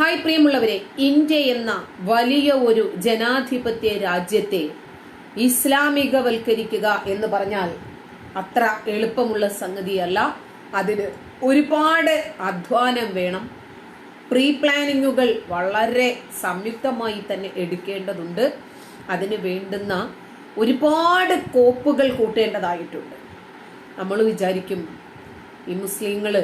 Hi പ്രിയമുള്ളവരെ India എന്ന വലിയ ഒരു ജനാധിപത്യ രാജ്യത്തെ ഇസ്ലാമികവൽക്കരിക്കുക എന്ന് പറഞ്ഞാൽ അത്ര എളുപ്പമുള്ള സംഗതിയല്ല. അതിന് ഒരുപാട് അധ്വാനം വേണം. പ്രീ പ്ലാനിങ്ങുകൾ വളരെ സംയുക്തമായി തന്നെ എടുക്കേണ്ടതുണ്ട്. അതിന് വേണ്ടുന്ന ഒരുപാട് കോപ്പുകൾ കൂട്ടേണ്ടതായിട്ടുണ്ട്. നമ്മൾ വിചാരിക്കും ഈ മുസ്ലിങ്ങൾ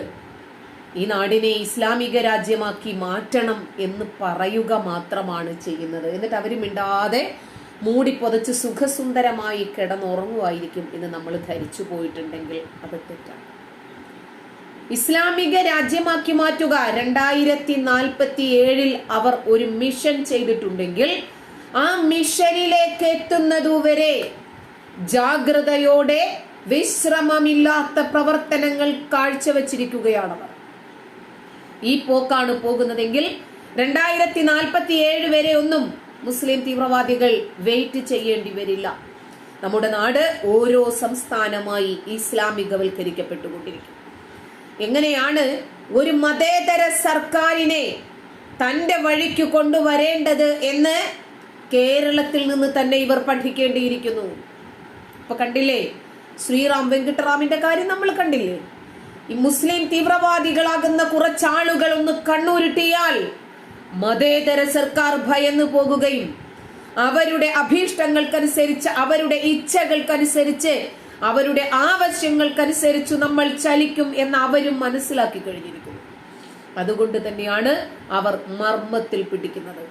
ഈ നാടിനെ ഇസ്ലാമിക രാജ്യമാക്കി മാറ്റണം എന്ന് പറയുക മാത്രമാണ് ചെയ്യുന്നത്. എന്നിട്ട് അവർ മിണ്ടാതെ മൂടി പൊതച്ച് സുഖസുന്ദരമായി കിടന്നുറങ്ങുമായിരിക്കും എന്ന് നമ്മൾ ധരിച്ചു പോയിട്ടുണ്ടെങ്കിൽ അത് തെറ്റാണ്. ഇസ്ലാമിക രാജ്യമാക്കി മാറ്റുക രണ്ടായിരത്തി നാൽപ്പത്തി ഏഴിൽ അവർ ഒരു മിഷൻ ചെയ്തിട്ടുണ്ടെങ്കിൽ ആ മിഷനിലേക്ക് എത്തുന്നതുവരെ ജാഗ്രതയോടെ വിശ്രമമില്ലാത്ത പ്രവർത്തനങ്ങൾ കാഴ്ചവെച്ചിരിക്കുകയാണവർ. ഈ പോക്കാണ് പോകുന്നതെങ്കിൽ രണ്ടായിരത്തി നാൽപ്പത്തി ഏഴ് വരെ ഒന്നും മുസ്ലിം തീവ്രവാദികൾ വെയിറ്റ് ചെയ്യേണ്ടി വരില്ല. നമ്മുടെ നാട് ഓരോ സംസ്ഥാനമായി ഇസ്ലാമികവൽക്കരിക്കപ്പെട്ടുകൊണ്ടിരിക്കും എങ്ങനെയാണ് ഒരു മതേതര സർക്കാരിനെ തന്റെ വഴിക്ക് കൊണ്ടുവരേണ്ടത് എന്ന് കേരളത്തിൽ നിന്ന് തന്നെ ഇവർ പഠിക്കേണ്ടിയിരിക്കുന്നു. ഇപ്പൊ കണ്ടില്ലേ ശ്രീറാം വെങ്കിട്ടറാമിന്റെ കാര്യം നമ്മൾ കണ്ടില്ലേ? ഈ മുസ്ലിം തീവ്രവാദികളാകുന്ന കുറച്ചാളുകൾ ഒന്ന് കണ്ണൂരിട്ടിയാൽ മതേതര സർക്കാർ ഭയന്നു പോകുകയും അവരുടെ അഭീഷ്ടങ്ങൾക്കനുസരിച്ച് അവരുടെ ഇച്ഛകൾക്കനുസരിച്ച് അവരുടെ ആവശ്യങ്ങൾക്കനുസരിച്ച് നമ്മൾ ചലിക്കും എന്ന് അവരും മനസ്സിലാക്കി കഴിഞ്ഞിരിക്കുന്നു. അതുകൊണ്ട് തന്നെയാണ് അവർ മർമ്മത്തിൽ പിടിക്കുന്നത്.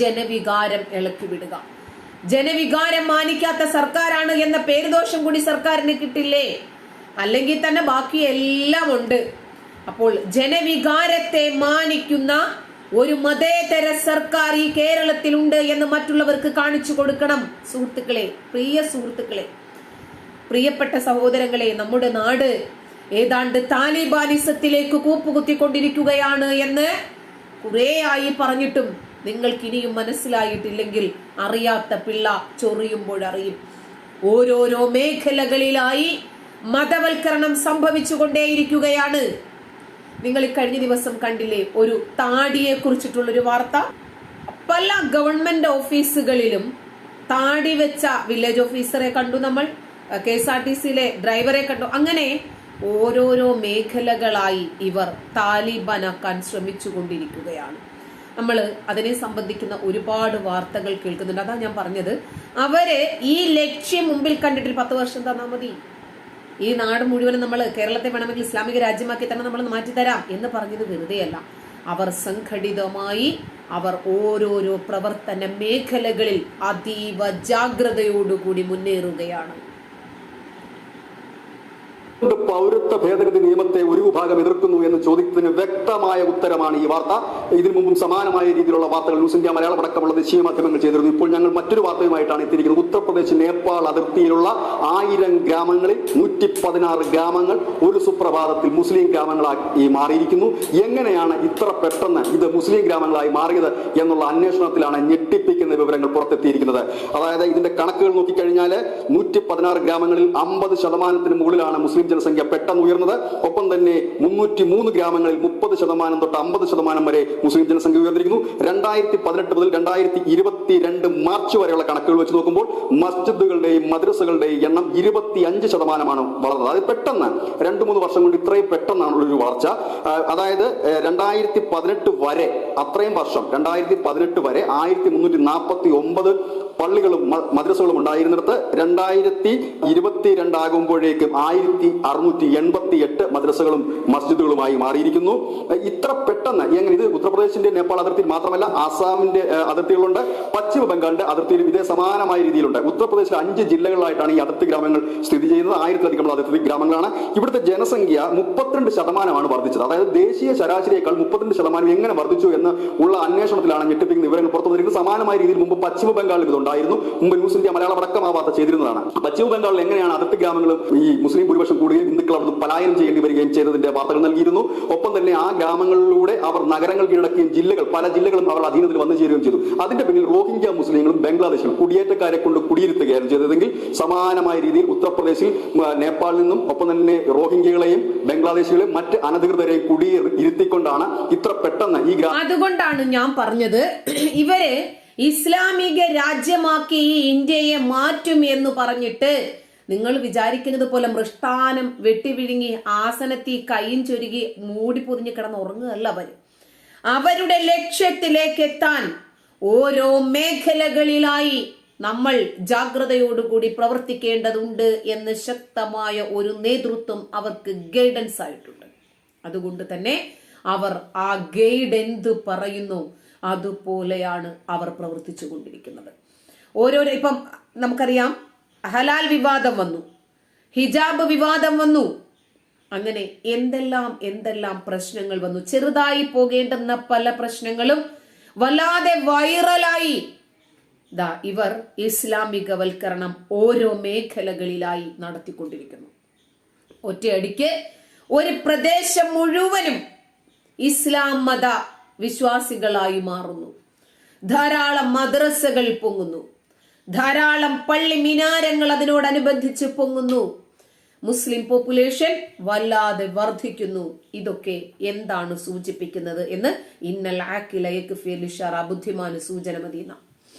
ജനവികാരം ഇളക്കിവിടുക ജനവികാരം മാനിക്കാത്ത സർക്കാരാണ് എന്ന പേരുദോഷം കൂടി സർക്കാരിന് കിട്ടില്ലേ? അല്ലെങ്കിൽ തന്നെ ബാക്കി എല്ലാം ഉണ്ട്. അപ്പോൾ ജനവികാരത്തെ മാനിക്കുന്ന ഒരു മതേതര സർക്കാർ ഈ കേരളത്തിലുണ്ട് എന്ന് മറ്റുള്ളവർക്ക് കാണിച്ചു കൊടുക്കണം. സുഹൃത്തുക്കളെ പ്രിയ സുഹൃത്തുക്കളെ പ്രിയപ്പെട്ട സഹോദരങ്ങളെ നമ്മുടെ നാട് ഏതാണ്ട് താലിബാനിസത്തിലേക്ക് കൂപ്പുകുത്തിക്കൊണ്ടിരിക്കുകയാണ് എന്ന് കുറേയായി പറഞ്ഞിട്ടും നിങ്ങൾക്ക് ഇനിയും മനസ്സിലായിട്ടില്ലെങ്കിൽ അറിയാത്ത പിള്ള ചൊറിയുമ്പോഴറിയും. ഓരോരോ മേഖലകളിലായി മതവൽക്കരണം സംഭവിച്ചുകൊണ്ടേയിരിക്കുകയാണ്. നിങ്ങൾ കഴിഞ്ഞ ദിവസം കണ്ടില്ലേ ഒരു താടിയെ കുറിച്ചിട്ടുള്ള ഒരു വാർത്ത? പല ഗവൺമെന്റ് ഓഫീസുകളിലും താടി വെച്ച വില്ലേജ് ഓഫീസറെ കണ്ടു നമ്മൾ കെ എസ് ആർ ടി സിയിലെ ഡ്രൈവറെ കണ്ടു. അങ്ങനെ ഓരോരോ മേഖലകളായി ഇവർ താലിബാനാക്കാൻ ശ്രമിച്ചുകൊണ്ടിരിക്കുകയാണ്. നമ്മൾ അതിനെ സംബന്ധിക്കുന്ന ഒരുപാട് വാർത്തകൾ കേൾക്കുന്നുണ്ട്. അതാ ഞാൻ പറഞ്ഞത്. അവർ ഈ ലക്ഷ്യം മുമ്പിൽ കണ്ടിട്ട് പത്ത് വർഷം തന്നാൽ മതി. ഈ നാട് മുഴുവനും നമ്മൾ കേരളത്തെ വേണമെങ്കിൽ ഇസ്ലാമിക രാജ്യമാക്കി തന്നെ നമ്മൾ മാറ്റിത്തരാം എന്ന് പറഞ്ഞത് വെറുതെയല്ല. അവർ സംഘടിതമായി അവർ ഓരോരോ പ്രവർത്തന മേഖലകളിൽ അതീവ ജാഗ്രതയോടുകൂടി മുന്നേറുകയാണ്. പൗരത്വ ഭേദഗതി നിയമത്തെ ഒരു വിഭാഗം എതിർക്കുന്നു എന്ന് ചോദ്യത്തിന് വ്യക്തമായ ഉത്തരമാണ് ഈ വാർത്ത. ഇതിനു മുമ്പും സമാനമായ രീതിയിലുള്ള വാർത്തകൾ ന്യൂസ് ഇന്ത്യ മലയാളം അടക്കമുള്ള ദേശീയ മാധ്യമങ്ങൾ ചെയ്തിരുന്നു. ഇപ്പോൾ ഞങ്ങൾ മറ്റൊരു വാർത്തയുമായിട്ടാണ് എത്തിയിരിക്കുന്നത്. ഉത്തർപ്രദേശ് നേപ്പാൾ അതിർത്തിയിലുള്ള ആയിരം ഗ്രാമങ്ങളിൽ നൂറ്റി പതിനാറ് ഗ്രാമങ്ങൾ ഒരു സുപ്രഭാതത്തിൽ മുസ്ലിം ഗ്രാമങ്ങളായി മാറിയിരിക്കുന്നു. എങ്ങനെയാണ് ഇത്ര പെട്ടെന്ന് ഇത് മുസ്ലിം ഗ്രാമങ്ങളായി മാറിയത് എന്നുള്ള അന്വേഷണത്തിലാണ് ഞെട്ടിപ്പിക്കുന്ന വിവരങ്ങൾ പുറത്തെത്തിയിരിക്കുന്നത്. അതായത് ഇതിന്റെ കണക്കുകൾ നോക്കിക്കഴിഞ്ഞാൽ നൂറ്റി പതിനാറ് ഗ്രാമങ്ങളിൽ അമ്പത് ശതമാനത്തിന് മുകളിലാണ് മുസ്ലിം ജനസംഖ്യ പെട്ടെന്ന് ഉയർന്നത്. ഒപ്പം തന്നെ മുന്നൂറ്റി മൂന്ന് ഗ്രാമങ്ങളിൽ മുപ്പത് ശതമാനം തൊട്ട് അമ്പത് ശതമാനം വരെ മുസ്ലിം ജനസംഖ്യ ഉയർന്നിരിക്കുന്നു. രണ്ടായിരത്തി പതിനെട്ട് മുതൽ രണ്ടായിരത്തി ഇരുപത്തി രണ്ട് മാർച്ച് വരെയുള്ള കണക്കുകൾ വെച്ച് നോക്കുമ്പോൾ മസ്ജിദുകളുടെയും മദ്രസകളുടെയും എണ്ണം ഇരുപത്തി അഞ്ച് ശതമാനമാണ് വളർന്നത്. അതായത് പെട്ടെന്ന് രണ്ട് മൂന്ന് വർഷം കൊണ്ട് ഇത്രയും പെട്ടെന്നാണ് ഒരു വളർച്ച. അതായത് രണ്ടായിരത്തി പതിനെട്ട് വരെ അത്രയും വർഷം രണ്ടായിരത്തി പതിനെട്ട് വരെ ആയിരത്തി മുന്നൂറ്റി നാൽപ്പത്തി ഒമ്പത് പള്ളികളും മദ്രസകളും ഉണ്ടായിരുന്നിടത്ത് രണ്ടായിരത്തി ഇരുപത്തി രണ്ടാകുമ്പോഴേക്കും ആയിരത്തി അറുന്നൂറ്റി എൺപത്തി എട്ട് മദ്രസകളും മസ്ജിദുകളുമായി മാറിയിരിക്കുന്നു. ഇത്ര പെട്ടെന്ന് എങ്ങനെ ഇത് ഉത്തർപ്രദേശിന്റെ നേപ്പാൾ അതിർത്തിയിൽ മാത്രമല്ല ആസാമിന്റെ അതിർത്തികളുണ്ട് പശ്ചിമ ബംഗാളിന്റെ അതിർത്തിയിൽ ഇതേ സമാനമായ രീതിയിലുണ്ട്. ഉത്തർപ്രദേശിലെ അഞ്ച് ജില്ലകളിലായിട്ടാണ് ഈ അതിർത്തി ഗ്രാമങ്ങൾ സ്ഥിതി ചെയ്യുന്നത്. ആയിരത്തിലധികം അതിർത്തി ഗ്രാമങ്ങളാണ്. ഇവിടുത്തെ ജനസംഖ്യ മുപ്പത്തിരണ്ട് ശതമാനമാണ് വർദ്ധിച്ചത്. അതായത് ദേശീയ ശരാശരിയേക്കാൾ മുപ്പത്തിരണ്ട് ശതമാനം എങ്ങനെ വർദ്ധിച്ചു എന്ന് ഉള്ള അന്വേഷണത്തിലാണ് ഞെട്ടിപ്പിക്കുന്ന വിവരങ്ങൾ പുറത്തു വന്നിരിക്കുന്നത് സമാനമായ രീതിയിൽ മുമ്പ് പശ്ചിമ ബംഗാളിൽ ഇതുണ്ടായിരുന്നു ഉണ്ടായിരുന്നു. മുമ്പ് ന്യൂസ് ഇന്ത്യ മലയാളം അടക്കമാവാത്ത ചെയ്തിരുന്നതാണ്. പശ്ചിമ ബംഗാളിൽ എങ്ങനെയാണ് അതിർത്തി ഗ്രാമങ്ങളും ഈ മുസ്ലിം ഭൂരിപക്ഷം കൂടുകയും ഹിന്ദുക്കൾ അവിടുന്ന് പലായനം ചെയ്യേണ്ടി വരികയും ചെയ്തതിന്റെ വാർത്തകൾ നൽകിയിരുന്നു. ഒപ്പം തന്നെ ആ ഗ്രാമങ്ങളിലൂടെ അവർ നഗരങ്ങൾ കീഴടക്കുകയും ജില്ലകൾ പല ജില്ലകളും അവരുടെ അധീനത്തിൽ വന്നു ചേരുകയും ചെയ്തു. അതിന്റെ പിന്നിൽ റോഹിംഗ്യ മുസ്ലിങ്ങളും ബംഗ്ലാദേശിലും കുടിയേറ്റക്കാരെ കൊണ്ട് കുടിയിരുത്തുകയായിരുന്നു ചെയ്തതെങ്കിൽ സമാനമായ രീതിയിൽ ഉത്തർപ്രദേശിൽ നേപ്പാളിൽ നിന്നും ഒപ്പം തന്നെ റോഹിംഗ്യകളെയും ബംഗ്ലാദേശികളെയും മറ്റ് അനധികൃതരെയും കുടിയിരുത്തിക്കൊണ്ടാണ് ഇത്ര പെട്ടെന്ന് ഈ അതുകൊണ്ടാണ് ഞാൻ പറഞ്ഞത് ഇവർ ഇസ്ലാമിക രാജ്യമാക്കി ഇന്ത്യയെ മാറ്റും എന്ന് പറഞ്ഞിട്ട് നിങ്ങൾ വിചാരിക്കുന്നത് പോലെ മൃഷ്ടാനം വെട്ടിവിഴുങ്ങി ആസനത്തി കൈയും ചൊരുകി മൂടി പൊതിഞ്ഞ് കിടന്ന് ഉറങ്ങുകയല്ല അവർ അവരുടെ ലക്ഷ്യത്തിലേക്ക് എത്താൻ ഓരോ മേഖലകളിലായി നമ്മൾ ജാഗ്രതയോടുകൂടി പ്രവർത്തിക്കേണ്ടതുണ്ട് എന്ന് ശക്തമായ ഒരു നേതൃത്വം അവർക്ക് ഗൈഡൻസ് ആയിട്ടുണ്ട്. അതുകൊണ്ട് തന്നെ അവർ ആ ഗൈഡ് എന്ത് പറയുന്നു. അതുപോലെയാണ് അവർ പ്രവർത്തിച്ചു കൊണ്ടിരിക്കുന്നത്. ഓരോരോ ഇപ്പം നമുക്കറിയാം ഹലാൽ വിവാദം വന്നു. ഹിജാബ് വിവാദം വന്നു. അങ്ങനെ എന്തെല്ലാം എന്തെല്ലാം പ്രശ്നങ്ങൾ വന്നു? ചെറുതായി പോകേണ്ടുന്ന പല പ്രശ്നങ്ങളും വല്ലാതെ വൈറലായി. ദാ ഇവർ ഇസ്ലാമികവൽക്കരണം ഓരോ മേഖലകളിലായി നടത്തിക്കൊണ്ടിരിക്കുന്നു. ഒറ്റയടിക്ക് ഒരു പ്രദേശം മുഴുവനും ഇസ്ലാം മത വിശ്വാസികളായി മാറുന്നു. ധാരാളം മദ്രസകൾ പൊങ്ങുന്നു. ധാരാളം പള്ളി മിനാരങ്ങൾ അതിനോടനുബന്ധിച്ച് പൊങ്ങുന്നു. മുസ്ലിം പോപ്പുലേഷൻ വല്ലാതെ വർദ്ധിക്കുന്നു ഇതൊക്കെ എന്താണ് സൂചിപ്പിക്കുന്നത് എന്ന് ഇന്നൽ ആക്കിലയക്ക് ഫിയലിഷാറ ബുദ്ധിമാന് സൂചന മതിയെന്ന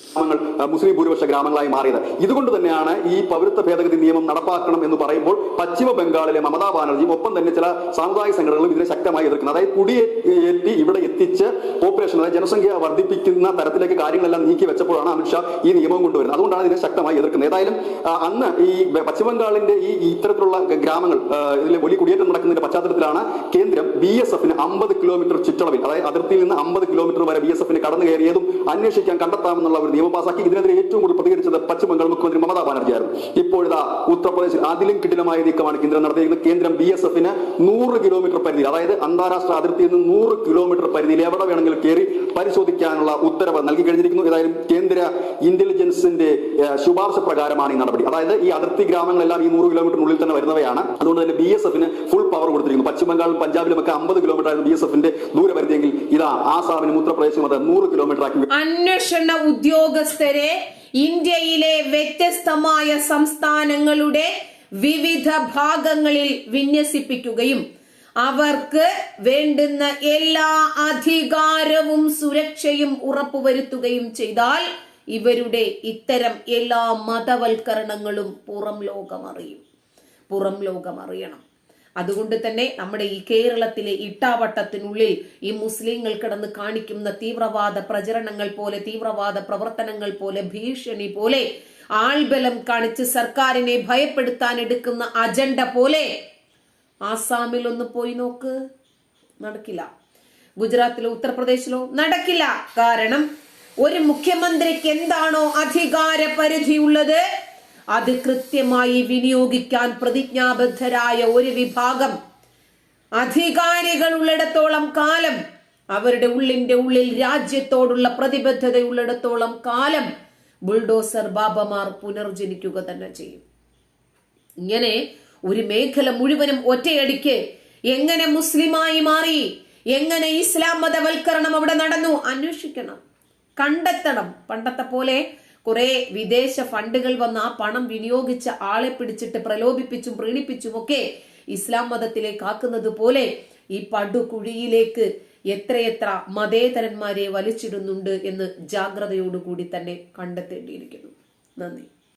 ഗ്രാമങ്ങൾ മുസ്ലിം ഭൂരിപക്ഷ ഗ്രാമങ്ങളായി മാറിയത്. ഇതുകൊണ്ട് തന്നെയാണ് ഈ പൗരത്വ ഭേദഗതി നിയമം നടപ്പാക്കണം എന്ന് പറയുമ്പോൾ പശ്ചിമ ബംഗാളിലെ മമതാ ബാനർജിയും ഒപ്പം തന്നെ ചില സാമുദായിക സംഘടനകളും ഇതിനെ ശക്തമായി എതിർക്കുന്നത്. അതായത് കുടിയേറ്റി ഇവിടെ എത്തിച്ച് പോപ്പുലേഷൻ അതായത് ജനസംഖ്യ വർദ്ധിപ്പിക്കുന്ന തരത്തിലേക്ക് കാര്യങ്ങളെല്ലാം നീക്കി വെച്ചപ്പോഴാണ് അമിത്ഷാ ഈ നിയമം കൊണ്ടുവരുന്നത്. അതുകൊണ്ടാണ് ഇതിനെ ശക്തമായി എതിർക്കുന്നത്. ഏതായാലും അന്ന് ഈ പശ്ചിമ ബംഗാളിന്റെ ഈ ഇത്തരത്തിലുള്ള ഗ്രാമങ്ങൾ ഇതിലെ വലിയ കുടിയേറ്റം നടക്കുന്നതിന്റെ പശ്ചാത്തലത്തിലാണ് കേന്ദ്രം ബി എസ് എഫിന് അമ്പത് കിലോമീറ്റർ ചുറ്റളവിൽ അതായത് അതിർത്തിയിൽ നിന്ന് അമ്പത് കിലോമീറ്റർ വരെ ബി എസ് എഫിന് കടന്നു കയറിയതും അന്വേഷിക്കാൻ കണ്ടെത്താമെന്നുള്ള ഒരു നിയമം പാസാക്കി ഇതിനെതിരെ ഏറ്റവും കൂടുതൽ പ്രതികരിച്ചത് പശ്ചിമ ബംഗാൾ മുഖ്യമന്ത്രി മമതാ ബാനർജിയായിരുന്നു. ഇപ്പോഴിതാ ഉത്തർപ്രദേശിൽ അതിലും കിടിലമായ നീക്കമാണ് കേന്ദ്രം നടത്തിയിരിക്കുന്നത്. കേന്ദ്രം ബി എസ് എഫിന് നൂറ് കിലോമീറ്റർ പരിധി അതായത് അന്താരാഷ്ട്ര അതിർത്തിയിൽ നിന്ന് നൂറ് കിലോമീറ്റർ പരിധിയിൽ എവിടെ വേണമെങ്കിലും കയറി പരിശോധിക്കാനുള്ള ഉത്തരവ് നൽകി കഴിഞ്ഞിരിക്കുന്നു. ഏതായാലും കേന്ദ്ര ഇന്റലിജൻസിന്റെ ശുപാർശ പ്രകാരമാണ് ഈ നടപടി. അതായത് ഈ അതിർത്തി ഗ്രാമങ്ങളെല്ലാം ഈ നൂറ് കിലോമീറ്ററിനുള്ളിൽ തന്നെ വരുന്നവയാണ്. അതുകൊണ്ട് തന്നെ ബി എസ് എഫിന് ഫുൾ പവർ കൊടുത്തിരിക്കുന്നു. പശ്ചിമ ബംഗാളിലും പഞ്ചാബിലും ഒക്കെ അമ്പത് കിലോമീറ്റർ ബി എസ് എഫിന്റെ ദൂരപരിധിയെങ്കിൽ ഇതാ ആസാമിനും ഉത്തർപ്രദേശിനും അത് നൂറ് കിലോമീറ്റർ ആക്കി അന്വേഷണ ഉദ്യോഗസ്ഥരെ ഇന്ത്യയിലെ വ്യത്യസ്തമായ സംസ്ഥാനങ്ങളുടെ വിവിധ ഭാഗങ്ങളിൽ വിന്യസിപ്പിക്കുകയും അവർക്ക് വേണ്ടുന്ന എല്ലാ അധികാരവും സുരക്ഷയും ഉറപ്പുവരുത്തുകയും ചെയ്താൽ ഇവരുടെ ഇത്തരം എല്ലാ മതവൽക്കരണങ്ങളും പുറം ലോകമറിയും. പുറം ലോകം അറിയണം അതുകൊണ്ട് തന്നെ നമ്മുടെ ഈ കേരളത്തിലെ ഇട്ടാവട്ടത്തിനുള്ളിൽ ഈ മുസ്ലിങ്ങൾ കിടന്ന് കാണിക്കുന്ന തീവ്രവാദ പ്രചരണങ്ങൾ പോലെ തീവ്രവാദ പ്രവർത്തനങ്ങൾ പോലെ ഭീഷണി പോലെ ആൾബലം കാണിച്ച് സർക്കാരിനെ ഭയപ്പെടുത്താൻ എടുക്കുന്ന അജണ്ട പോലെ ആസാമിൽ ഒന്ന് പോയി നോക്ക്. നടക്കില്ല. ഗുജറാത്തിലോ ഉത്തർപ്രദേശിലോ നടക്കില്ല. കാരണം ഒരു മുഖ്യമന്ത്രിക്ക് എന്താണോ അധികാര പരിധിയുള്ളത് അത് കൃത്യമായി വിനിയോഗിക്കാൻ പ്രതിജ്ഞാബദ്ധരായ ഒരു വിഭാഗം അധികാരികൾ ഉള്ളിടത്തോളം കാലം അവരുടെ ഉള്ളിന്റെ ഉള്ളിൽ രാജ്യത്തോടുള്ള പ്രതിബദ്ധതയുള്ളിടത്തോളം കാലം ബുൾഡോസർ ബാബമാർ പുനർജനിക്കുക തന്നെ ചെയ്യും. ഇങ്ങനെ ഒരു മേഖല മുഴുവനും ഒറ്റയടിക്ക് എങ്ങനെ മുസ്ലിമായി മാറി എങ്ങനെ ഇസ്ലാം മതവൽക്കരണം അവിടെ നടന്നു അന്വേഷിക്കണം കണ്ടെത്തണം. പണ്ടത്തെ പോലെ കുറെ വിദേശ ഫണ്ടുകൾ വന്ന് ആ പണം വിനിയോഗിച്ച ആളെ പിടിച്ചിട്ട് പ്രലോഭിപ്പിച്ചും പ്രീണിപ്പിച്ചും ഒക്കെ ഇസ്ലാം മതത്തിലേക്ക് ആക്കുന്നത് പോലെ ഈ പടുകുഴിയിലേക്ക് എത്രയെത്ര മതേതരന്മാരെ വലിച്ചിടുന്നുണ്ട് എന്ന് ജാഗ്രതയോടുകൂടി തന്നെ കണ്ടെത്തേണ്ടിയിരിക്കുന്നു. നന്ദി.